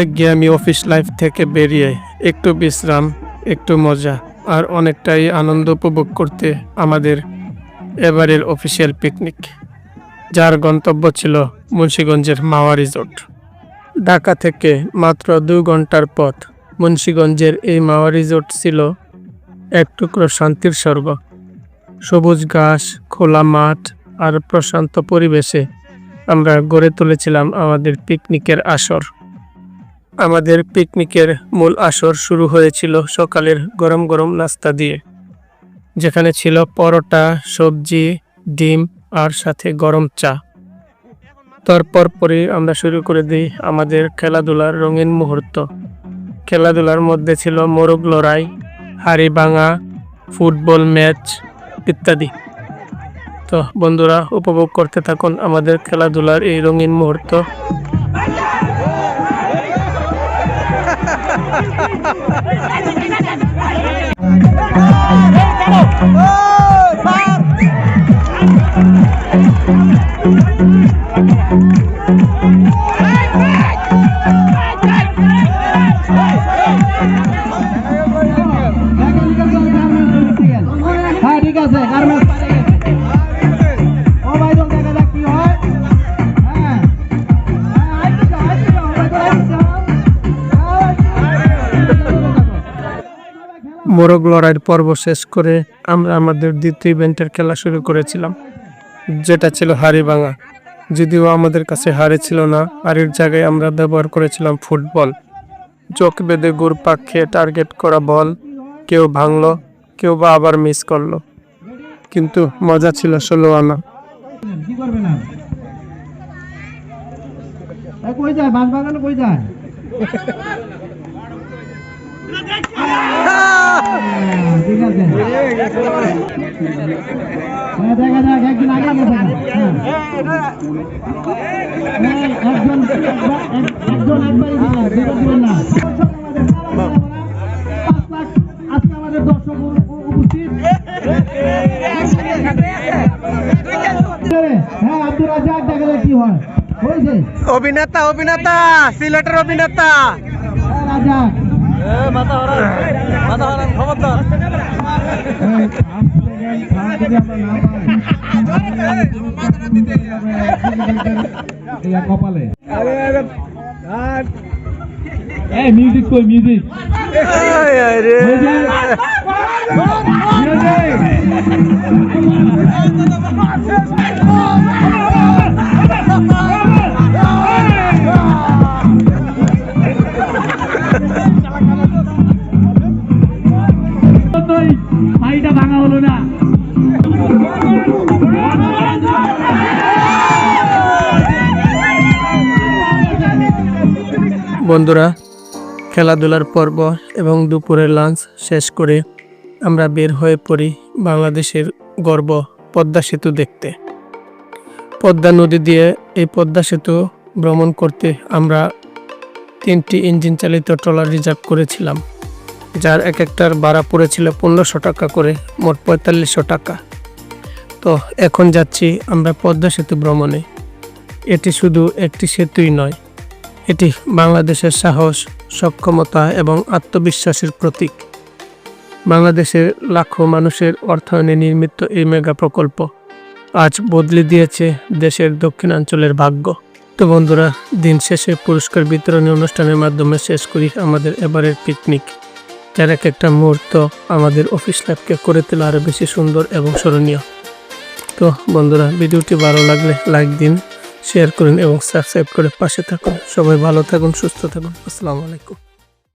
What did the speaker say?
একঘেয়েমি office life থেকে বেরিয়ে একটু বিশ্রাম, একটু মজা আর অনেকটাই আনন্দ উপভোগ করতে আমাদের এবারের অফিসিয়াল পিকনিক, যার গন্তব্য ছিল মুন্সীগঞ্জের মাওয়া রিসোর্ট। ঢাকা থেকে মাত্র দু ঘণ্টার পথ মুন্সীগঞ্জের এই মাওয়া রিসোর্ট ছিল এক টুকরো শান্তির স্বর্গ। সবুজ ঘাস, খোলা মাঠ আর প্রশান্ত পরিবেশে আমরা গড়ে তুলেছিলাম আমাদের পিকনিকের আসর। আমাদের পিকনিকের মূল আসর শুরু হয়েছিল সকালের গরম গরম নাস্তা দিয়ে। যেখানে ছিল পরোটা, সবজি, ডিম আর সাথে গরম চা। তারপর পরে আমরা শুরু করে দিই আমাদের খেলাধুলার রঙিন মুহূর্ত। খেলাধুলার মধ্যে ছিল মোরগ লড়াই, হাড়ি ভাঙা, ফুটবল ম্যাচ ইত্যাদি। তো বন্ধুরা উপভোগ করতে থাকুন আমাদের খেলাধুলার এই রঙিন মুহূর্ত হ্যাঁ মোরগ লড়াইয়ের পর্ব শেষ করে আমরা আমাদের দ্বিতীয় ইভেন্টের খেলা শুরু করেছিলাম, যেটা ছিল হাড়ি ভাঙা যদিও আমাদের কাছে হাড়ি ছিল না, হাড়ির জায়গায় আমরা ব্যবহার করেছিলাম ফুটবল। চোখ বেঁধে গুড় পাক খেয়ে টার্গেট করা বল, কেউ ভাঙলো, কেউ বা আবার মিস করল। কিন্তু মজা ছিল ষোলো আনা। কই যায়? বাঁশ বাগানে কই যায়? অভিনেতা অভিনেতা সিলেটের অভিনেতা। হ্যাঁ, কপালে মিউজিক কই মিউজিক পাইটা বন্ধুরা, খেলাধুলার পর্ব এবং দুপুরের লাঞ্চ শেষ করে আমরা বের হয়ে পড়ি বাংলাদেশের গর্ব পদ্মা সেতু দেখতে। পদ্মা নদী দিয়ে এই পদ্মা সেতু ভ্রমণ করতে আমরা তিনটি ইঞ্জিন চালিত ট্রলার রিজার্ভ করেছিলাম। যার এক একটার ভাড়া পড়েছিল পনেরোশো টাকা করে, মোট পঁয়তাল্লিশশো টাকা। তো এখন যাচ্ছি আমরা পদ্মা সেতু ভ্রমণে। এটি শুধু একটি সেতুই নয়, এটি বাংলাদেশের সাহস, সক্ষমতা এবং আত্মবিশ্বাসের প্রতীক। বাংলাদেশের লাখো মানুষের অর্থায়নে নির্মিত এই মেগা প্রকল্প আজ বদলে দিয়েছে দেশের দক্ষিণাঞ্চলের ভাগ্য। তো বন্ধুরা, দিন শেষে পুরস্কার বিতরণী অনুষ্ঠানের মাধ্যমে শেষ করি আমাদের এবারের পিকনিক যার এক একটা মুহূর্ত আমাদের অফিস লাইফকে করে তোলা আরও বেশি সুন্দর এবং স্মরণীয়। তো বন্ধুরা, ভিডিওটি ভালো লাগলে লাইক দিন শেয়ার করুন এবং সাবস্ক্রাইব করে পাশে থাকুন। সবাই ভালো থাকুন, সুস্থ থাকুন। আসসালামু আলাইকুম।